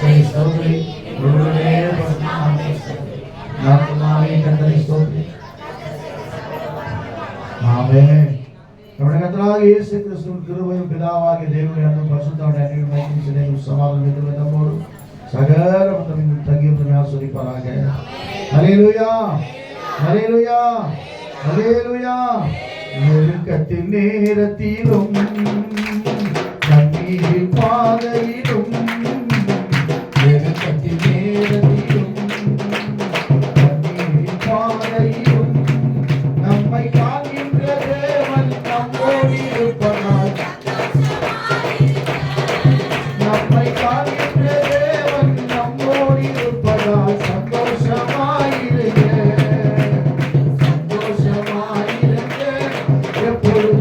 கத்தரை ஸ்தோத்ரி உங்களுடைய நாமத்தை ஸ்தோத்ரி நாமமாவே கத்தரை ஸ்தோத்ரி ஆமென். நம்முடைய கத்தராக இயேசு கிறிஸ்துவின் கிருபையும் பிதாவாகிய தேவனுடைய அன்பும் பரிசுத்தமுடைய அன்பின் சிலையும் சமாதானம் நம்மோடு சகல மத்தமின் தங்கியிருந்தமை நெருக்கத்தின் நேரத்திலும் போயிடும்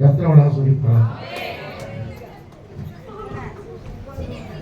கத்தரோட ஆசிரியப்பா